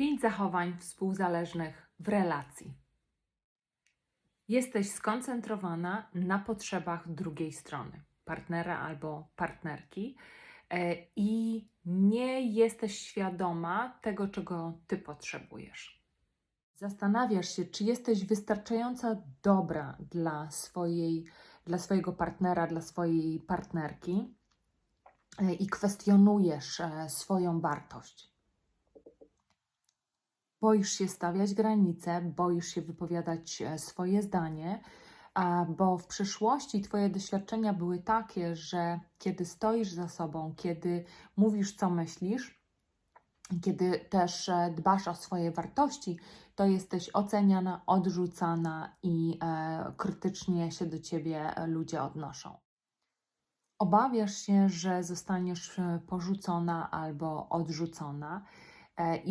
Pięć zachowań współzależnych w relacji. Jesteś skoncentrowana na potrzebach drugiej strony, partnera albo partnerki, e, i nie jesteś świadoma tego, czego ty potrzebujesz. Zastanawiasz się, czy jesteś wystarczająco dobra dla, swojej, dla swojego partnera, dla swojej partnerki e, i kwestionujesz e, swoją wartość. Boisz się stawiać granice, boisz się wypowiadać e, swoje zdanie, bo w przeszłości Twoje doświadczenia były takie, że kiedy stoisz za sobą, kiedy mówisz, co myślisz, kiedy też e, dbasz o swoje wartości, to jesteś oceniana, odrzucana i e, krytycznie się do ciebie ludzie odnoszą. Obawiasz się, że zostaniesz porzucona albo odrzucona i